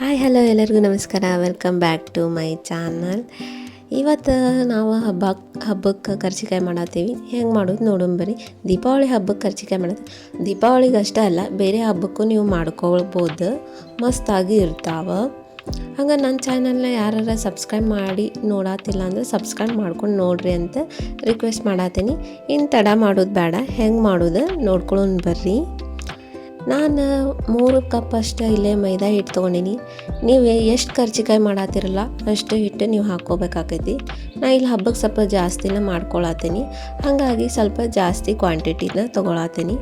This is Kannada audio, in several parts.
ಹಾಯ್, ಹಲೋ ಎಲ್ಲರಿಗೂ ನಮಸ್ಕಾರ. Welcome back to my channel ಇವತ್ತು ನಾವು ಹಬ್ಬ ಹಬ್ಬಕ್ಕೆ ಕರ್ಜಿಕಾಯಿ ಮಾಡತ್ತೀವಿ ಹೆಂಗೆ ಮಾಡೋದು ನೋಡೋಣ ಬರ್ರಿ. ದೀಪಾವಳಿ ಹಬ್ಬಕ್ಕೆ ಕರ್ಜಿಕಾಯಿ ಮಾಡೋದು. ದೀಪಾವಳಿಗೆ ಅಷ್ಟೇ ಅಲ್ಲ, ಬೇರೆ ಹಬ್ಬಕ್ಕೂ ನೀವು ಮಾಡ್ಕೊಳ್ಬೋದು. ಮಸ್ತಾಗಿ ಇರ್ತಾವೆ. ಹಂಗೆ ನನ್ನ ಚಾನಲ್ನ ಯಾರು ಸಬ್ಸ್ಕ್ರೈಬ್ ಮಾಡಿ ನೋಡತ್ತಿಲ್ಲ ಅಂದ್ರೆ ಸಬ್ಸ್ಕ್ರೈಬ್ ಮಾಡ್ಕೊಂಡು ನೋಡ್ರಿ ಅಂತ ರಿಕ್ವೆಸ್ಟ್ ಮಾಡತ್ತೀನಿ ಇನ್ನು ತಡ ಮಾಡೋದು ಬೇಡ, ಹೆಂಗೆ ಮಾಡೋದು ನೋಡ್ಕೊಳ್ಳೋಣ ಬರ್ರಿ. ನಾನು ಮೂರು ಕಪ್ ಅಷ್ಟು ಇಲ್ಲೇ ಮೈದಾ ಹಿಟ್ಟು ತೊಗೊಂಡಿನಿ. ನೀವು ಎಷ್ಟು ಕರ್ಜಿಕಾಯಿ ಮಾಡಾತಿರಲ್ಲ ಅಷ್ಟು ಹಿಟ್ಟು ನೀವು ಹಾಕ್ಕೋಬೇಕಾಕೈತಿ ನಾ ಇಲ್ಲಿ ಹಬ್ಬಕ್ಕೆ ಸ್ವಲ್ಪ ಜಾಸ್ತಿನ ಮಾಡ್ಕೊಳತ್ತೀನಿ ಹಾಗಾಗಿ ಸ್ವಲ್ಪ ಜಾಸ್ತಿ ಕ್ವಾಂಟಿಟಿನ ತೊಗೊಳತ್ತೀನಿ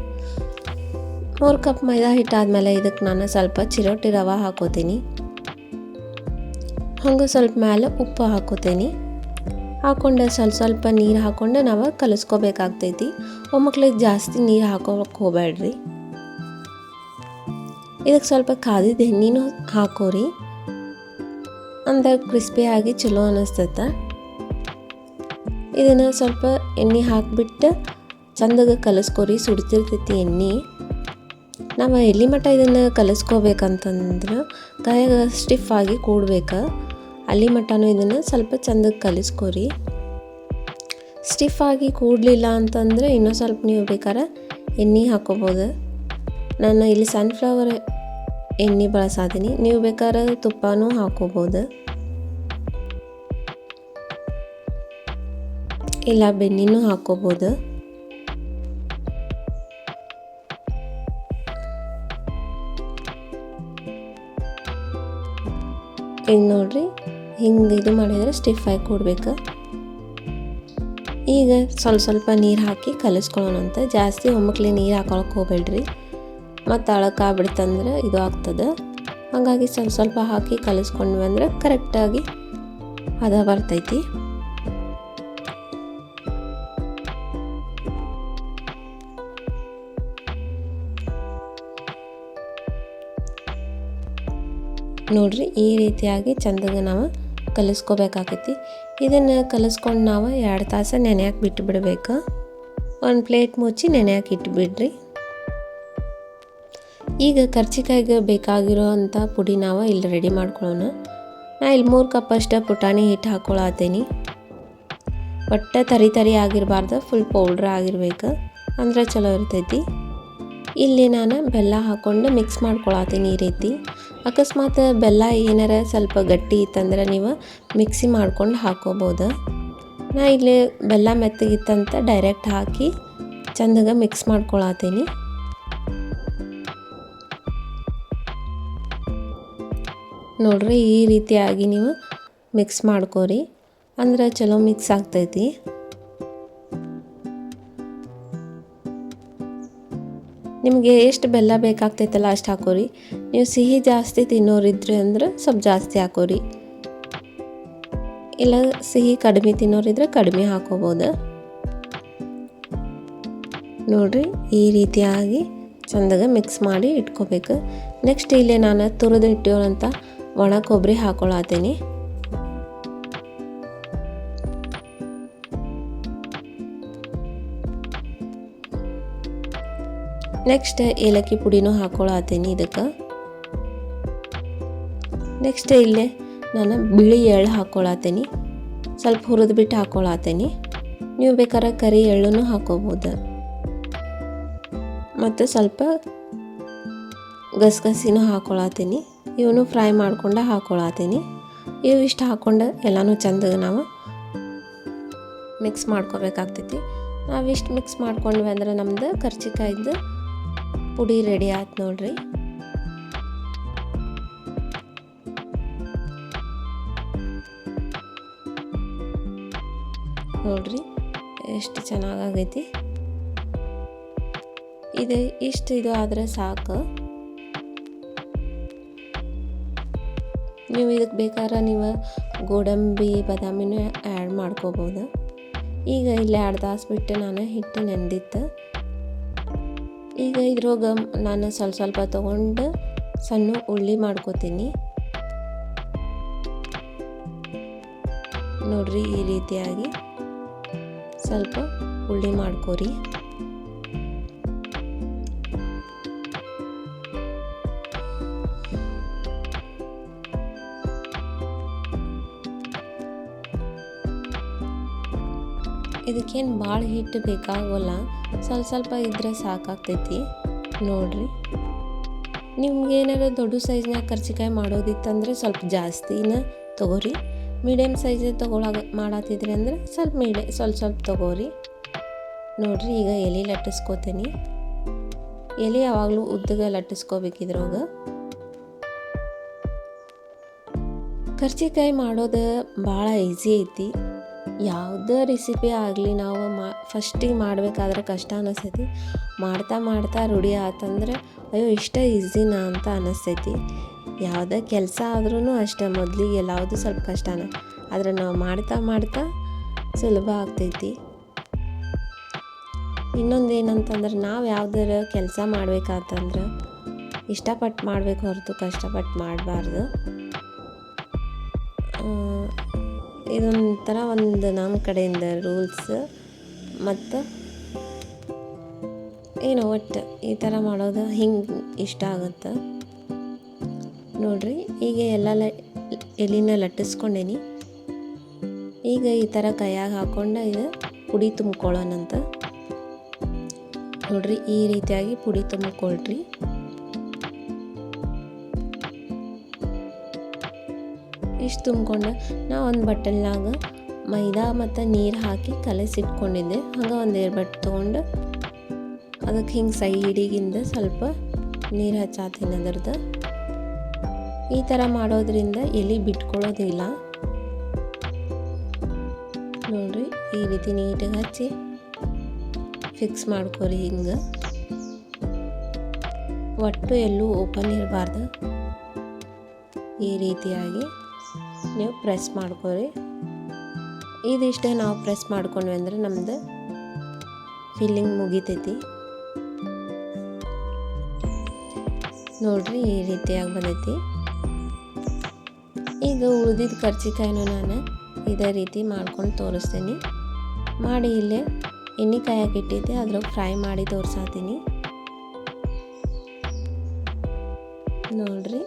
ಮೂರು ಕಪ್ ಮೈದಾ ಹಿಟ್ಟಾದಮೇಲೆ ಇದಕ್ಕೆ ನಾನು ಸ್ವಲ್ಪ ಚಿರೋಟಿ ರವೆ ಹಾಕೋತೀನಿ. ಹಂಗೆ ಸ್ವಲ್ಪ ಮೇಲೆ ಉಪ್ಪು ಹಾಕೋತೀನಿ. ಹಾಕ್ಕೊಂಡು ಸ್ವಲ್ಪ ಸ್ವಲ್ಪ ನೀರು ಹಾಕ್ಕೊಂಡು ನಾವು ಕಲಿಸ್ಕೋಬೇಕಾಗ್ತೈತಿ. ಒಮ್ಮಕ್ಳಿಗೆ ಜಾಸ್ತಿ ನೀರು ಹಾಕೋಕ್ಕೆ ಹೋಗ್ಬೇಡ್ರಿ ಇದಕ್ಕೆ ಸ್ವಲ್ಪ ಕಾದಿದ ಎಣ್ಣೆನೂ ಹಾಕೋರಿ. ಅಂದ್ರೆ ಕ್ರಿಸ್ಪಿಯಾಗಿ ಚಲೋ ಅನ್ನಿಸ್ತೈತೆ ಇದನ್ನು ಸ್ವಲ್ಪ ಎಣ್ಣೆ ಹಾಕಿಬಿಟ್ಟು ಚಂದಾಗ ಕಲಿಸ್ಕೊರಿ, ಸುಡ್ತಿರ್ತೈತಿ ಎಣ್ಣೆ. ನಾವು ಎಲ್ಲಿ ಮಟ್ಟ ಇದನ್ನು ಕಲಿಸ್ಕೋಬೇಕಂತಂದ್ರೆ ಕೈಯಾಗ ಸ್ಟಿಫ್ ಆಗಿ ಕೂಡ್ಬೇಕು. ಅಲ್ಲಿ ಮಟ್ಟನೂ ಇದನ್ನು ಸ್ವಲ್ಪ ಚಂದಕ್ಕೆ ಕಲಿಸ್ಕೊರಿ. ಸ್ಟಿಫ್ ಆಗಿ ಕೂಡಲಿಲ್ಲ ಅಂತಂದರೆ ಇನ್ನೂ ಸ್ವಲ್ಪ ನೀವು ಬೇಕಾದ್ರೆ ಎಣ್ಣೆ ಹಾಕೋಬೋದು. ನಾನು ಇಲ್ಲಿ ಸನ್ಫ್ಲವರ್ ಎಣ್ಣೆ ಸಾಧಿನಿ ನೀವು ಬೇಕಾದ್ರೆ ತುಪ್ಪನೂ ಹಾಕೋಬೋದು. ಇಲ್ಲ, ಬೆಣ್ಣೆನೂ ಹಾಕೋಬೋದು. ಈಗ ನೋಡ್ರಿ, ಹಿಂಗೆ ಇದು ಮಾಡಿದರೆ ಸ್ಟಿಫ್ ಆಗಿ ಕೊಡ್ಬೇಕು. ಈಗ ಸ್ವಲ್ಪ ಸ್ವಲ್ಪ ನೀರು ಹಾಕಿ ಕಲಿಸ್ಕೊಳ್ಳೋಣಂತ. ಜಾಸ್ತಿ ಒಮ್ಮಕ್ಲಿ ನೀರು ಹಾಕೊಳಕ್ಕೆ ಹೋಗ್ಬೇಡ್ರಿ. ಮತ್ತು ಅಳಕಾಗ್ಬಿಡ್ತಂದ್ರೆ ಇದು ಆಗ್ತದೆ. ಹಾಗಾಗಿ ಸ್ವಲ್ಪ ಸ್ವಲ್ಪ ಹಾಕಿ ಕಲಿಸ್ಕೊಂಡ್ವಿ ಅಂದ್ರೆ ಕರೆಕ್ಟಾಗಿ ಅದ ಬರ್ತೈತಿ. ನೋಡ್ರಿ ಈ ರೀತಿಯಾಗಿ ಚಂದಗೆ ನಾವು ಕಲಿಸ್ಕೋಬೇಕಾಕೈತಿ. ಇದನ್ನು ಕಲಿಸ್ಕೊಂಡು ನಾವು ಎರಡು ತಾಸು ನೆನೆಯಕ್ಕೆ ಬಿಟ್ಟು ಬಿಡಬೇಕು ಒಂದು ಪ್ಲೇಟ್ ಮುಚ್ಚಿ ನೆನೆಯಕ್ಕೆ ಇಟ್ಬಿಡ್ರಿ. ಈಗ ಕರ್ಜಿಕಾಯಿಗೆ ಬೇಕಾಗಿರೋ ಅಂಥ ಪುಡಿ ನಾವು ಇಲ್ಲಿ ರೆಡಿ ಮಾಡ್ಕೊಳ್ಳೋಣ. ನಾ ಇಲ್ಲಿ ಮೂರು ಕಪ್ ಅಷ್ಟು ಪುಟಾಣಿ ಹಿಟ್ಟು ಹಾಕ್ಕೊಳತ್ತೀನಿ. ಒಟ್ಟೆ ತರಿ ತರಿ ಆಗಿರಬಾರ್ದು ಫುಲ್ ಪೌಡ್ರ್ ಆಗಿರ್ಬೇಕು. ಅಂದ್ರೆ ಚಲೋ ಇರ್ತೈತಿ. ಇಲ್ಲಿ ನಾನು ಬೆಲ್ಲ ಹಾಕ್ಕೊಂಡು ಮಿಕ್ಸ್ ಮಾಡ್ಕೊಳತ್ತೀನಿ ಈ ರೀತಿ. ಅಕಸ್ಮಾತ್ ಬೆಲ್ಲ ಏನಾರ ಸ್ವಲ್ಪ ಗಟ್ಟಿ ಇತ್ತಂದ್ರೆ ನೀವು ಮಿಕ್ಸಿ ಮಾಡ್ಕೊಂಡು ಹಾಕೋಬೋದು ನಾ ಇಲ್ಲಿ ಬೆಲ್ಲ ಮೆತ್ತಗಿತ್ತಂತ ಡೈರೆಕ್ಟ್ ಹಾಕಿ ಚಂದಾಗ ಮಿಕ್ಸ್ ಮಾಡ್ಕೊಳತ್ತೀನಿ. ನೋಡ್ರಿ ಈ ರೀತಿಯಾಗಿ ನೀವು ಮಿಕ್ಸ್ ಮಾಡ್ಕೋರಿ. ಅಂದ್ರೆ ಚಲೋ ಮಿಕ್ಸ್ ಆಗ್ತೈತಿ. ನಿಮಗೆ ಎಷ್ಟು ಬೆಲ್ಲ ಬೇಕಾಗ್ತೈತಲ್ಲ ಅಷ್ಟು ಹಾಕೋರಿ. ನೀವು ಸಿಹಿ ಜಾಸ್ತಿ ತಿನ್ನೋರಿದ್ರಿ ಅಂದ್ರೆ ಸ್ವಲ್ಪ ಜಾಸ್ತಿ ಹಾಕೋರಿ. ಇಲ್ಲ ಸಿಹಿ ಕಡಿಮೆ ತಿನ್ನೋರಿದ್ರೆ ಕಡಿಮೆ ಹಾಕೋಬೋದು. ನೋಡ್ರಿ ಈ ರೀತಿಯಾಗಿ ಚಂದಾಗ ಮಿಕ್ಸ್ ಮಾಡಿ ಇಟ್ಕೋಬೇಕು. ನೆಕ್ಸ್ಟ್ ಇಲ್ಲೇ ನಾನು ತುರಿದು ಇಟ್ಟಿರೋಂಥ ಒಣ ಕೊಬ್ಬರಿ ಹಾಕೊಳತ್ತೀನಿ ನೆಕ್ಸ್ಟ್ ಏಲಕ್ಕಿ ಪುಡಿನೂ ಹಾಕೊಳತ್ತೀನಿ ಇದಕ್ಕೆ. ನೆಕ್ಸ್ಟ್ ಇಲ್ಲೇ ನಾನು ಬಿಳಿ ಎಳ್ಳು ಹಾಕ್ಕೊಳತ್ತೀನಿ ಸ್ವಲ್ಪ ಹುರಿದು ಬಿಟ್ಟು ಹಾಕ್ಕೊಳತ್ತೀನಿ ನೀವು ಬೇಕಾದ್ರೆ ಕರಿ ಎಳ್ಳನ್ನು ಹಾಕೋಬೋದು. ಮತ್ತು ಸ್ವಲ್ಪ ಗಸಗಸಿನೂ ಹಾಕ್ಕೊಳತ್ತೀನಿ ಇವನು ಫ್ರೈ ಮಾಡ್ಕೊಂಡು ಹಾಕ್ಕೊಳತ್ತೀನಿ ಇವು ಇಷ್ಟು ಹಾಕ್ಕೊಂಡು ಎಲ್ಲನೂ ಚೆಂದ ನಾವು ಮಿಕ್ಸ್ ಮಾಡ್ಕೋಬೇಕಾಗ್ತೈತಿ. ನಾವು ಇಷ್ಟು ಮಿಕ್ಸ್ ಮಾಡ್ಕೊಂಡ್ವಿ ಅಂದ್ರೆ ನಮ್ಮದು ಕರ್ಚಿಕಾಯ್ದು ಪುಡಿ ರೆಡಿ ಆಯ್ತು ನೋಡ್ರಿ. ನೋಡ್ರಿ ಎಷ್ಟು ಚೆನ್ನಾಗೈತಿ ಇದು ಇಷ್ಟು ಇದು ಆದರೆ ಸಾಕು. ನೀವು ಇದಕ್ಕೆ ಬೇಕಾದ್ರೆ ನೀವು ಗೋಡಂಬಿ, ಬಾದಾಮಿನೂ ಆ್ಯಡ್ ಮಾಡ್ಕೋಬೋದು. ಈಗ ಇಲ್ಲಿ ಎರಡು ತಾಸು ಬಿಟ್ಟು ನಾನು ಹಿಟ್ಟು ನೆಂದಿತ್ತು. ಈಗ ಇದ್ರೊಳಗೆ ನಾನು ಸ್ವಲ್ಪ ಸ್ವಲ್ಪ ತೊಗೊಂಡು ಸಣ್ಣ ಉಳ್ಳಿ ಮಾಡ್ಕೋತೀನಿ. ನೋಡ್ರಿ ಈ ರೀತಿಯಾಗಿ ಸ್ವಲ್ಪ ಉಳ್ಳಿ ಮಾಡ್ಕೋರಿ. ಇದಕ್ಕೇನು ಭಾಳ ಹಿಟ್ಟು ಬೇಕಾಗೋಲ್ಲ. ಸ್ವಲ್ಪ ಸ್ವಲ್ಪ ಇದ್ರೆ ಸಾಕಾಗ್ತೈತಿ. ನೋಡ್ರಿ. ನಿಮ್ಗೆ ಏನಾರ ದೊಡ್ಡ ಸೈಜ್ನಾಗ ಕರ್ಚಿಕಾಯಿ ಮಾಡೋದಿತ್ತಂದ್ರೆ ಸ್ವಲ್ಪ ಜಾಸ್ತಿನ ತಗೋರಿ. ಮೀಡಿಯಮ್ ಸೈಜ್ ತೊಗೊಳಗ ಮಾಡತ್ತಿದ್ರಿ ಅಂದ್ರೆ ಸ್ವಲ್ಪ ಮೀಡಿ ಸ್ವಲ್ಪ ಸ್ವಲ್ಪ ತೊಗೋರಿ. ನೋಡ್ರಿ, ಈಗ ಎಲೆ ಲಟ್ಟಿಸ್ಕೋತೀನಿ. ಎಲೆ ಯಾವಾಗಲೂ ಉದ್ದಗ ಲಟ್ಟಿಸ್ಕೋಬೇಕಿದ್ರೊಳಗೆ ಕರ್ಚಿಕಾಯಿ ಮಾಡೋದು ಭಾಳ ಈಸಿ ಐತಿ. ಯಾವುದೇ ರೆಸಿಪಿ ಆಗಲಿ ನಾವು ಮಾ ಫಸ್ಟಿಗೆ ಮಾಡಬೇಕಾದ್ರೆ ಕಷ್ಟ ಅನ್ನಿಸ್ತೈತಿ ಮಾಡ್ತಾ ಮಾಡ್ತಾ ರೂಢಿ ಆತಂದ್ರೆ, ಅಯ್ಯೋ ಇಷ್ಟ ಈಸಿನಾ ಅಂತ ಅನ್ನಿಸ್ತೈತಿ ಯಾವುದೇ ಕೆಲಸ ಆದ್ರೂ ಅಷ್ಟೇ, ಮೊದಲಿಗೆ ಎಲ್ಲವುದು ಸ್ವಲ್ಪ ಕಷ್ಟನೇ. ಆದರೆ ನಾವು ಮಾಡ್ತಾ ಮಾಡ್ತಾ ಸುಲಭ ಆಗ್ತೈತಿ. ಇನ್ನೊಂದು ಏನಂತಂದ್ರೆ, ನಾವು ಯಾವ್ದಾರ ಕೆಲಸ ಮಾಡ್ಬೇಕಾತಂದ್ರೆ ಇಷ್ಟಪಟ್ಟು ಮಾಡ್ಬೇಕು ಹೊರತು ಕಷ್ಟಪಟ್ಟು ಮಾಡಬಾರ್ದು. ಇದೊಂಥರ ಒಂದು ನಮ್ಮ ಕಡೆಯಿಂದ ರೂಲ್ಸ್ ಮತ್ತು ಏನು ಒಟ್ಟು ಈ ಥರ ಮಾಡೋದು ಹಿಂಗೆ ಇಷ್ಟ ಆಗುತ್ತೆ. ನೋಡ್ರಿ ಈಗ ಎಲ್ಲ ಲ, ಎಲಿನ ಲಟ್ಟಿಸ್ಕೊಂಡೇನಿ. ಈಗ ಈ ಥರ ಕೈಯಾಗ ಹಾಕ್ಕೊಂಡು ಇದು ಪುಡಿ ತುಂಬ್ಕೊಳ್ಳೋಣಂತ. ನೋಡ್ರಿ, ಈ ರೀತಿಯಾಗಿ ಪುಡಿ ತುಂಬಿಕೊಳ್ರಿ. ಇಷ್ಟು ತುಂಬ್ಕೊಂಡು. ನಾ ಒಂದು ಬಟ್ಟಲ್ನಾಗ ಮೈದಾ ಮತ್ತು ನೀರು ಹಾಕಿ ಕಲಸಿಟ್ಕೊಂಡಿದ್ದೆ. ಹಂಗೆ ಒಂದು ಎರಡು ಬಟ್ಟೆ ತೊಗೊಂಡು ಅದಕ್ಕೆ ಹಿಂಗೆ ಸೈಡಿಗಿಂದ ಸ್ವಲ್ಪ ನೀರು ಹಚ್ಚಾತೀನಿ ಅದ್ರದ್ದು ಈ ಥರ ಮಾಡೋದ್ರಿಂದ ಎಲೆ ಬಿಟ್ಕೊಳ್ಳೋದಿಲ್ಲ. ನೋಡ್ರಿ, ಈ ರೀತಿ ನೀಟಾಗಿ ಹಚ್ಚಿ ಫಿಕ್ಸ್ ಮಾಡ್ಕೊರಿ ಹಿಂಗೆ. ಒಟ್ಟು ಎಲ್ಲೂ ಓಪನ್ ಇರಬಾರ್ದು. ಈ ರೀತಿಯಾಗಿ. ನೀವು ಪ್ರೆಸ್ ಮಾಡ್ಕೊರಿ ಇದಿಷ್ಟೇ ನಾವು ಪ್ರೆಸ್ ಮಾಡ್ಕೊಂಡ್ವಿ ಅಂದ್ರೆ ನಮ್ದು ಫಿಲ್ಲಿಂಗ್ ಮುಗಿತೈತಿ. ನೋಡ್ರಿ ಈ ರೀತಿಯಾಗಿ ಬಂದೈತಿ. ಈಗ ಉಳಿದಿದ್ದ ಕರ್ಚಿಕಾಯಿನೂ ನಾನು ಇದೇ ರೀತಿ ಮಾಡ್ಕೊಂಡು ತೋರಿಸ್ತೀನಿ. ಮಾಡಿ ಇಲ್ಲೇ ಎಣ್ಣೆ ಕಾಯಕ್ಕೆ ಇಟ್ಟಿದ್ದೆ ಅದ್ರಾಗ ಫ್ರೈ ಮಾಡಿ ತೋರಿಸ್ತೀನಿ. ನೋಡ್ರಿ.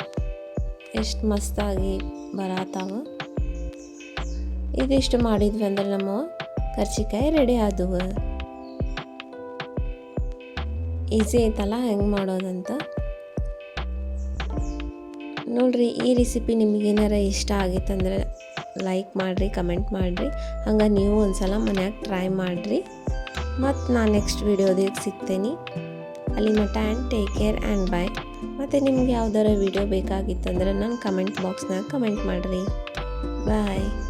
ಎಷ್ಟು ಮಸ್ತಾಗಿ ಬರತ್ತಾವ ಇದಿಷ್ಟು ಮಾಡಿದ್ವಿ ಅಂದ್ರೆ ನಮ್ಮ ಕರ್ಚಿಕಾಯಿ ರೆಡಿ ಆದವು. ಈಸಿ ಐತಲ್ಲ, ಹೆಂಗೆ ಮಾಡೋದಂತ? ನೋಡ್ರಿ, ಈ ರೆಸಿಪಿ ನಿಮಗೇನಾರ ಇಷ್ಟ ಆಗಿತ್ತಂದ್ರೆ ಲೈಕ್ ಮಾಡಿರಿ ಕಮೆಂಟ್ ಮಾಡಿರಿ. ಹಂಗೆ ನೀವು ಒಂದ್ಸಲ ಮನ್ಯಾಗ ಟ್ರೈ ಮಾಡಿರಿ. ಮತ್ತು ನಾನು ನೆಕ್ಸ್ಟ್ ವಿಡಿಯೋದಿಗೆ ಸಿಗ್ತೇನೆ. ಅಲ್ಲಿ ಮಟ್ಟ and take care and bye ಮತ್ತು ನಿಮ್ಗೆ ಯಾವ್ದಾರ ವೀಡಿಯೋ ಬೇಕಾಗಿತ್ತಂದ್ರೆ ನನ್ನ ಕಮೆಂಟ್ ಬಾಕ್ಸ್ನಾಗ ಕಮೆಂಟ್ ಮಾಡಿರಿ. ಬಾಯ್